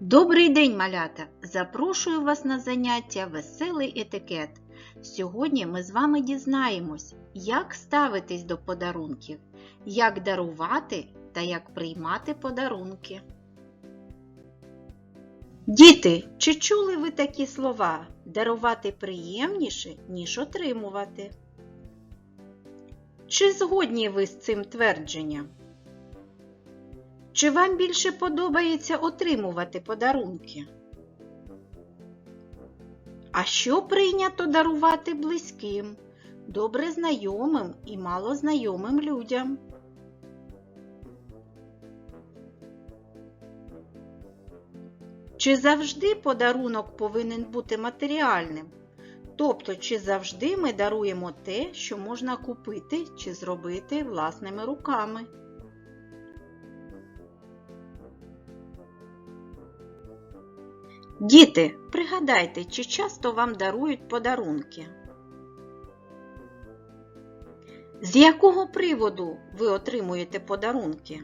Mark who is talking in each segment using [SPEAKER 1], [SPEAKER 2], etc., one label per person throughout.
[SPEAKER 1] Добрий день, малята! Запрошую вас на заняття Веселий етикет. Сьогодні ми з вами дізнаємось, як ставитись до подарунків, як дарувати та як приймати подарунки. Діти, чи чули ви такі слова? Дарувати приємніше, ніж отримувати? Чи згодні ви з цим твердженням? Чи вам більше подобається отримувати подарунки? А що прийнято дарувати близьким, добре знайомим і малознайомим людям? Чи завжди подарунок повинен бути матеріальним? Тобто, чи завжди ми даруємо те, що можна купити чи зробити власними руками? Діти, пригадайте, чи часто вам дарують подарунки? З якого приводу ви отримуєте подарунки?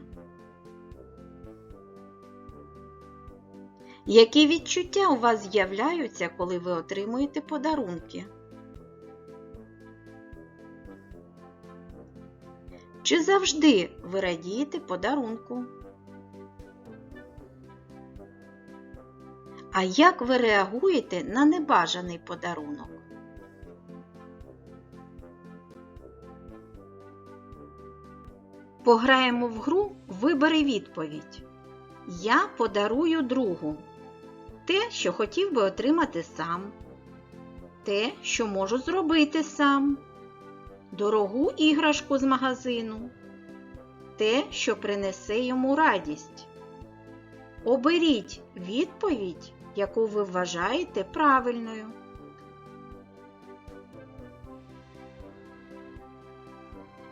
[SPEAKER 1] Які відчуття у вас з'являються, коли ви отримуєте подарунки? Чи завжди ви радієте подарунку? А як ви реагуєте на небажаний подарунок? Пограємо в гру Вибери відповідь. Я подарую другу те, що хотів би отримати сам, те, що можу зробити сам, дорогу іграшку з магазину, те, що принесе йому радість. Оберіть відповідь, яку ви вважаєте правильною.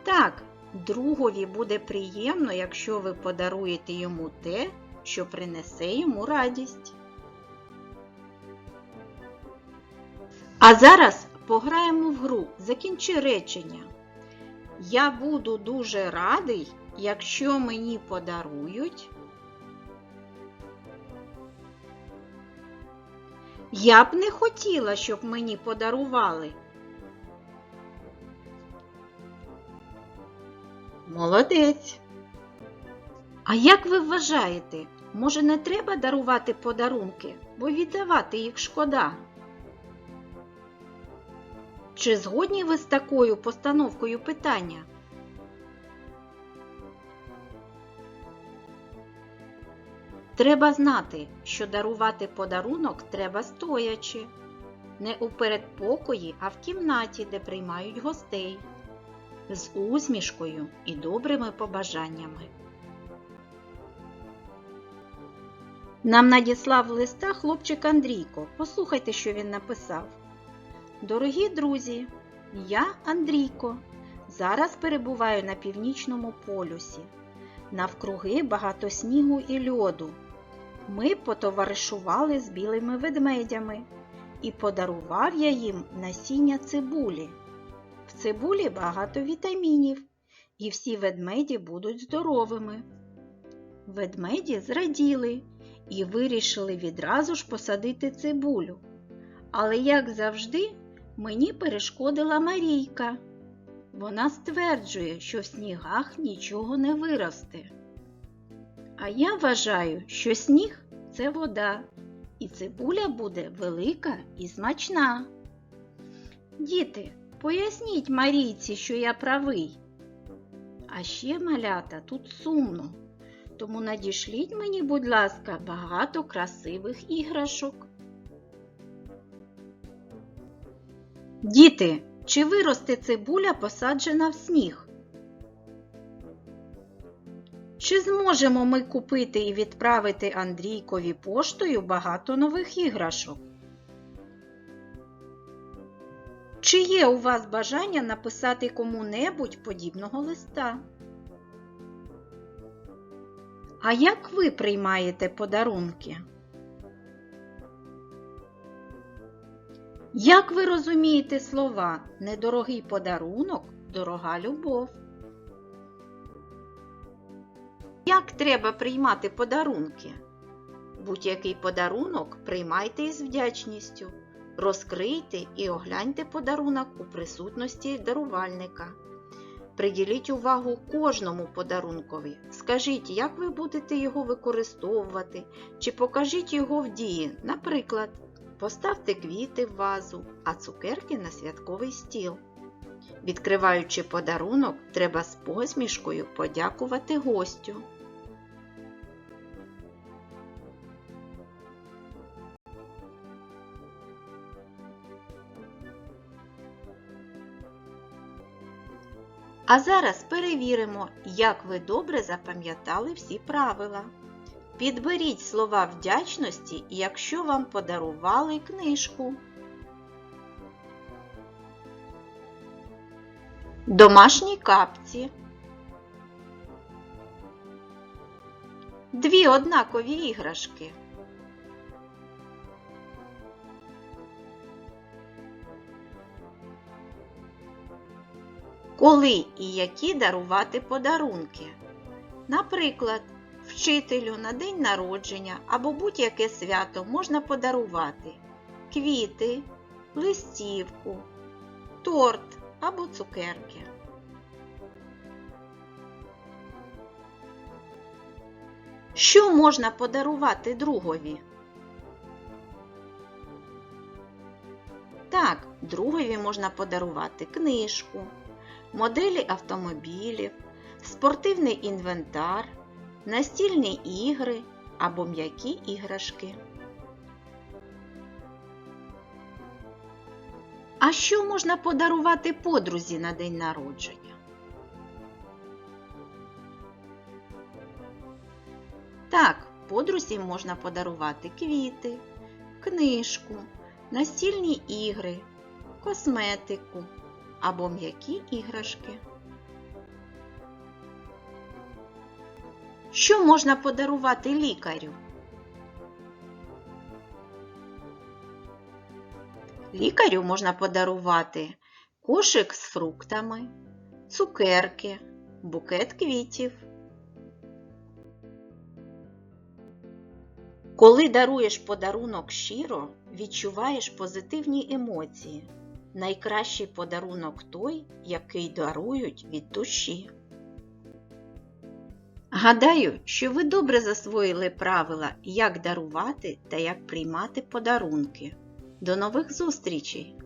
[SPEAKER 1] Так, другові буде приємно, якщо ви подаруєте йому те, що принесе йому радість. А зараз пограємо в гру. Закінчи речення. Я буду дуже радий, якщо мені подарують. Я б не хотіла, щоб мені подарували. Молодець. А як ви вважаєте, може не треба дарувати подарунки, бо віддавати їх шкода? Чи згодні ви з такою постановкою питання? Треба знати, що дарувати подарунок треба стоячи, не у передпокої, а в кімнаті, де приймають гостей, з усмішкою і добрими побажаннями. Нам надіслав листа хлопчик Андрійко. Послухайте, що він написав. Дорогі друзі, я Андрійко. Зараз перебуваю на північному полюсі. Навкруги багато снігу і льоду. Ми потоваришували з білими ведмедями, і подарував я їм насіння цибулі. В цибулі багато вітамінів, і всі ведмеді будуть здоровими. Ведмеді зраділи і вирішили відразу ж посадити цибулю. Але, як завжди, мені перешкодила Марійка. Вона стверджує, що в снігах нічого не виросте. А я вважаю, що сніг це вода, і цибуля буде велика і смачна. Діти, поясніть Марійці, що я правий. А ще малята тут сумно, тому надішліть мені, будь ласка, багато красивих іграшок. Діти, чи виросте цибуля посаджена в сніг? Чи зможемо ми купити і відправити Андрійкові поштою багато нових іграшок? Чи є у вас бажання написати кому-небудь подібного листа? А як ви приймаєте подарунки? Як ви розумієте слова недорогий подарунок, дорога любов? Як треба приймати подарунки? Будь-який подарунок приймайте із вдячністю. Розкрийте і огляньте подарунок у присутності дарувальника. Приділіть увагу кожному подарункові. Скажіть, як ви будете його використовувати, чи покажіть його в дії. Наприклад, поставте квіти в вазу, а цукерки на святковий стіл. Відкриваючи подарунок, треба з посмішкою подякувати гостю. А зараз перевіримо, як ви добре запам'ятали всі правила. Підберіть слова вдячності, якщо вам подарували книжку. Домашні капці. Дві однакові іграшки. Коли і які дарувати подарунки. Наприклад, вчителю на день народження або будь-яке свято можна подарувати квіти, листівку, торт або цукерки. Що можна подарувати другові? Так, другові можна подарувати книжку, моделі автомобілів, спортивний інвентар, настільні ігри або м'які іграшки. А що можна подарувати подрузі на день народження? Так, подрузі можна подарувати квіти, книжку, настільні ігри, косметику або м'які іграшки. Що можна подарувати лікарю? Лікарю можна подарувати кошик з фруктами, цукерки, букет квітів. Коли даруєш подарунок щиро, відчуваєш позитивні емоції. Найкращий подарунок той, який дарують від душі. Гадаю, що ви добре засвоїли правила, як дарувати та як приймати подарунки. До нових зустрічей!